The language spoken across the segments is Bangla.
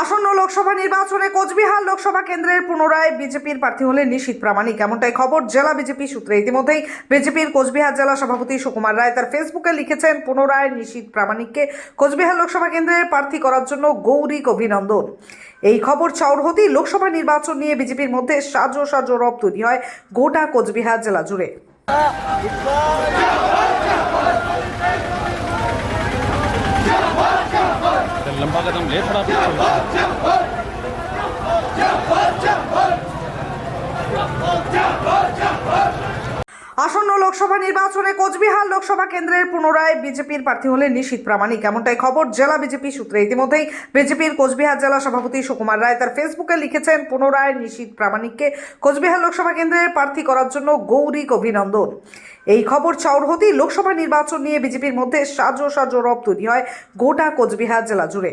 আসন্ন লোকসভা নির্বাচনে কোচবিহার লোকসভা কেন্দ্রের পুনরায় বিজেপির প্রার্থী হলেন নিশীত প্রামাণিক। এমনটাই খবর জেলা বিজেপি সূত্রে। ইতিমধ্যেই বিজেপির কোচবিহার জেলা সভাপতি সুকুমার রায় তার ফেসবুকে লিখেছেন, পুনরায় নিশীত প্রামাণিককে কোচবিহার লোকসভা কেন্দ্রের প্রার্থী করার জন্য গৌরিক অভিনন্দন। এই খবর চাউর হতেই লোকসভা নির্বাচন নিয়ে বিজেপির মধ্যে সাজো সাজো রব তৈরি হয় গোটা কোচবিহার জেলা জুড়ে। lembaga tam late লোকসভা নির্বাচনে কোচবিহার লোকসভা কেন্দ্রের পুনরায় বিজেপির প্রার্থী হলেন নিশীত প্রামাণিক। এমনটাই খবর জেলা বিজেপি সূত্রে। ইতিমধ্যেই বিজেপির কোচবিহার জেলা সভাপতি সুকুমার রায় তার ফেসবুকে লিখেছেন, পুনরায় নিশীত প্রামাণিককে কোচবিহার লোকসভা কেন্দ্রের প্রার্থী করার জন্য গৌরিক অভিনন্দন। এই খবর চাউরহতি লোকসভা নির্বাচন নিয়ে বিজেপির মধ্যে সাজো সাজো রব তৈরি হয় গোটা কোচবিহার জেলা জুড়ে।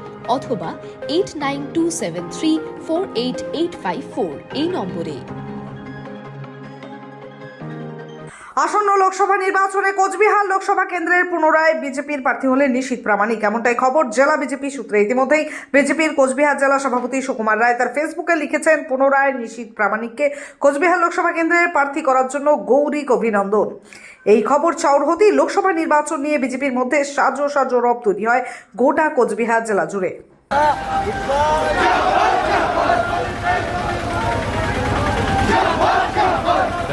অথবা eight nine two seven three four eight eight five four এই নম্বরে। আসন্ন লোকসভা নির্বাচনে কোচবিহার লোকসভা কেন্দ্রের পুনরায় বিজেপির প্রার্থী হলেন নিশীত প্রামাণিক। এমনটাই খবর জেলা বিজেপি সূত্রে। ইতিমধ্যেই বিজেপির কোচবিহার জেলা সভাপতি সুকুমার রায় তার ফেসবুকে লিখেছেন, পুনরায় নিশীত প্রামাণিককে কোচবিহার লোকসভা কেন্দ্রের প্রার্থী করার জন্য গৌরিক অভিনন্দন। এই খবর চাউর হতেই লোকসভা নির্বাচন নিয়ে বিজেপির মধ্যে সাজো সাজো রব তৈরি হয় গোটা কোচবিহার জেলা জুড়ে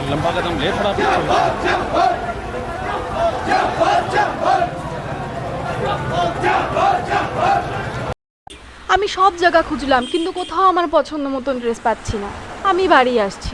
लंबा कदम ले थोड़ा पीछे আমি সব জায়গা খুঁজলাম কিন্তু কোথাও আমার পছন্দ মতন ড্রেস পাচ্ছি না আমি বাড়ি আসছি